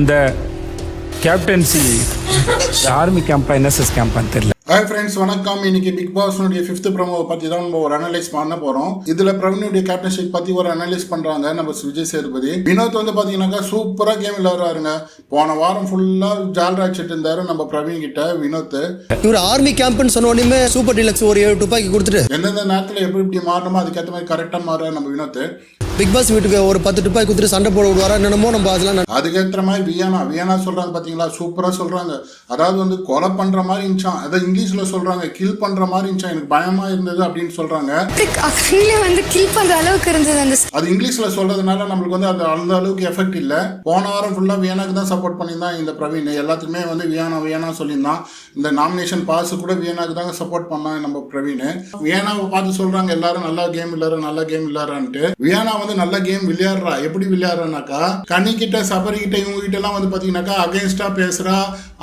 இந்த captaincy army கேம்பா NSS கேம்பான்னு தெரியல. ஹாய் ஃப்ரெண்ட்ஸ் வணக்கம். இன்னைக்கு பிக் பாஸ்னுடைய ஃபிஃப்த் ப்ரோமோ பற்றி தான் நம்ம ஒரு அனலைஸ் பண்ண போகிறோம் இதில் பிரவீனுடைய கேப்டன்ஷிப் பற்றி ஒரு அனலைஸ் பண்ணுறாங்க நம்ம விஜய் சேதுபதி. வினோத் வந்து பார்த்தீங்கன்னாக்கா சூப்பராக கேம் விளையாடுறாருங்க போன வாரம் ஃபுல்லாக ஜால் அடிச்சிட்டு இருந்தாரு நம்ம பிரவீன் கிட்ட வினோத். இவர் ஆர்மி கேம்ப்னு சொன்ன உடனே சூப்பர் டீலக்ஸ் ஒரு ஏழு துப்பாக்கி கொடுத்துட்டு எந்தெந்த நேரத்தில் எப்படி இப்படி மாறணுமோ அதுக்கேற்ற மாதிரி கரெக்டாக மாறுறாரு நம்ம வினோத். பிக் பாஸ் வீட்டுக்கு ஒரு பத்து துப்பாக்கி கொடுத்துட்டு சண்டை போட விடுவாரா என்னமோ நம்ம அதெல்லாம் அதுக்கேற்ற மாதிரி வியானா வியானா சொல்கிறாங்க பார்த்தீங்களா சூப்பராக சொல்கிறாங்க அதாவது வந்து கொலை பண்ணுற மாதிரி இருந்துச்சான் அதை இங்கிலீஷில் சொல்கிறாங்க கில் பண்ணுற மாதிரி இருந்துச்சான் எனக்கு பயமாக இருந்தது அப்படின்னு சொல்கிறாங்க கீழே வந்து கில் பண்ற அளவுக்கு இருந்தது அந்த அது இங்கிலீஷ்ல சொல்றதுனால நம்மளுக்கு வந்து அது அந்த அளவுக்கு எஃபெக்ட் இல்லை. போன வாரம் ஃபுல்லாக வியனாக்கு தான் சப்போர்ட் பண்ணியிருந்தான் இந்த பிரவீன். எல்லாத்துக்குமே வந்து வியானா வியானா சொல்லியிருந்தான். இந்த நாமினேஷன் பாஸ் கூட வியனாக்கு தாங்க சப்போர்ட் பண்ணான் நம்ம பிரவீன். வியானாவை பார்த்து சொல்றாங்க எல்லாரும் நல்லா கேம் விளையாடுற நல்ல கேம் விளையாடுறான்ட்டு. வியானா வந்து நல்ல கேம் விளையாடுறா. எப்படி விளையாடுறானாக்கா கனி கிட்ட சபரி கிட்ட இவங்க கிட்ட எல்லாம் வந்து பாத்தீங்கன்னாக்கா அகேன்ஸ்டா பேசுறா.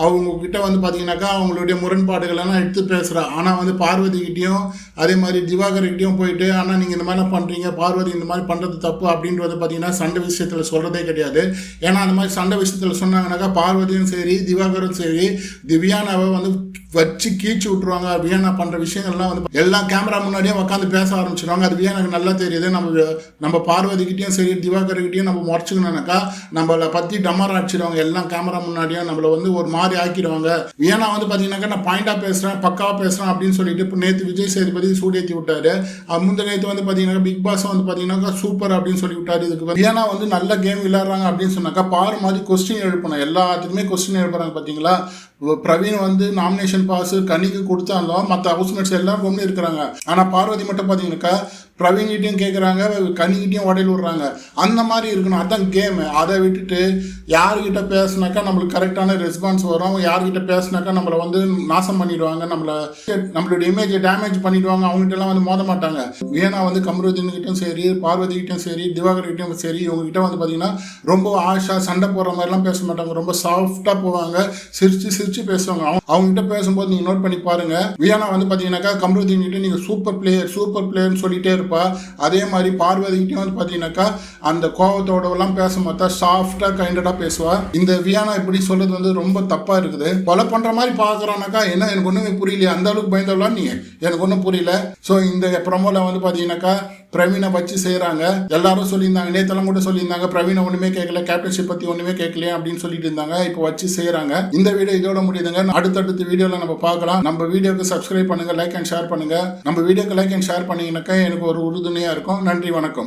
அவங்க கிட்ட வந்து பாத்தீங்கன்னாக்கா அவங்களுடைய முரண்பாடுகள் எல்லாம் எடுத்து பேசுறா. ஆனா வந்து பார்வதி கிட்டயும் அதே மாதிரி திவாகர் கிட்டயும் போயிட்டு ஆனா நீங்க இந்த மாதிரிலாம் பண்றீங்க. பார்வதி இந்த மாதிரி பண்றது தப்பு. அப்படின்றது பாத்தீங்கன்னா சண்டை விஷயத்துல சொல்றதே கிடையாது. ஏன்னா அந்த மாதிரி சண்டை விஷயத்துல சொன்னாங்கன்னாக்கா பார்வதியும் சரி திவாகரும் சரி திவ்யானாவை வந்து வச்சு கீச்சு விட்டுருவாங்க. வியானா பண்ற விஷயங்கள்லாம் வந்து எல்லாம் கேமரா முன்னாடியே உட்காந்து பேச ஆரம்பிச்சிருவாங்க. அது வியானாக்கு நல்லா தெரியுது. நம்ம நம்ம பார்வதிக்கிட்டையும் சரி திவாகர்கிட்டையும் நம்ம முறைச்சுக்கணும்னாக்கா நம்மளை பற்றி டமர் அடிச்சிடுவாங்க எல்லாம் கேமரா முன்னாடியும் நம்மளை வந்து ஒரு மாதிரி ஆக்கிடுவாங்க. ஏன்னா வந்து பார்த்தீங்கன்னாக்கா நான் பாயிண்ட்டாக பேசுகிறேன் பக்காவாக பேசுகிறேன் அப்படின்னு சொல்லிட்டு இப்போ நேற்று விஜய் சேதுபதி சூடேற்றி விட்டாரு. அஹ் முந்த நேற்று வந்து பாத்தீங்கன்னா பிக் பாஸ் வந்து பார்த்தீங்கன்னாக்கா சூப்பர் அப்படின்னு சொல்லி விட்டாரு இதுக்கு வந்து. ஏன்னா வந்து நல்ல கேம் விளையாடுறாங்க அப்படின்னு சொன்னாக்கா பாரு மாதிரி கொஸ்டின் எழுப்பணும். எல்லாத்துக்குமே கொஸ்டின் எழுப்புறாங்க பார்த்தீங்களா பிரவீன் வந்து நாமினேஷன் பாஸ் கனிக்கு கொடுத்தாலும் மற்ற ஹவுஸ்மேட்ஸ் எல்லாரும் இருக்கிறாங்க. ஆனால் பார்வதி மட்டும் பார்த்தீங்கன்னாக்கா பிரவீன்கிட்டையும் கேட்குறாங்க கனிக்கிட்டையும் உடையில விடுறாங்க. அந்த மாதிரி இருக்கணும். அதான் கேமு அதை விட்டுட்டு யார்கிட்ட பேசுனாக்கா நம்மளுக்கு கரெக்டான ரெஸ்பான்ஸ் வரும். யார்கிட்ட பேசுனாக்கா நம்மளை வந்து நாசம் பண்ணிடுவாங்க. நம்மளை நம்மளுடைய இமேஜை டேமேஜ் பண்ணிடுவாங்க. அவங்ககிட்டலாம் வந்து மோத மாட்டாங்க. வீணா வந்து கமருதீன்கிட்டும் சரி பார்வதி கிட்டையும் சரி திவகர்கிட்டயும் சரி இவங்ககிட்ட வந்து பார்த்தீங்கன்னா ரொம்ப ஆஷா சண்டை போடுற மாதிரிலாம் பேச மாட்டாங்க. ரொம்ப சாஃப்டாக போவாங்க. சிரிச்சு சிரிச்சு பேசுவாங்க. அவங்க அவங்ககிட்ட பேசும்போது நீங்கள் நோட் பண்ணி பாருங்க. வியானா வந்து பார்த்தீங்கன்னாக்கா கமருதீன் கிட்ட நீங்கள் சூப்பர் பிளேயர் சூப்பர் பிளேயர்னு சொல்லிட்டே இருப்பா. அதே மாதிரி பார்வதி கிட்டயும் வந்து பார்த்தீங்கன்னாக்கா அந்த கோவத்தோட பேச மாட்டா சாஃப்டா கைண்டடாக பேசுவா. இந்த வியானா இப்படி சொல்றது வந்து ரொம்ப தப்பாக இருக்குது. கொலை பண்ணுற மாதிரி பார்க்குறானாக்கா என்ன எனக்கு ஒன்றுமே புரியலையே. அந்த அளவுக்கு பயந்தவளாம் நீ? எனக்கு ஒன்றும் புரியல. ஸோ இந்த ப்ரமோவில் வந்து பார்த்தீங்கன்னாக்கா பிரவீனை வச்சு செய்கிறாங்க எல்லாரும் சொல்லியிருந்தாங்க. நேத்தெல்லாம் கூட சொல்லியிருந்தாங்க. பிரவீனை ஒன்றுமே கேட்கல கேப்டன்ஷிப் பற்றி ஒன்றுமே கேட்கலையே அப்படின்னு சொல்லிட்டு இருந்தாங்க. இப்போ வச்சு செய்கிறாங்க இந்த வீடியோ இதோட முடியுதுங்க. அடுத்தடுத்த வீடியோவில் நம்ம பார்க்கலாம். நம்ம வீடியோக்கு சப்ஸ்கிரைப் பண்ணுங்கள் லைக் அண்ட் ஷேர் பண்ணுங்கள் நம்ம வீடியோக்கு லைக் அண்ட் ஷேர் பண்ணிங்கனாக்கா எனக்கு ஒரு உறுதுணையாக இருக்கும். நன்றி வணக்கம்.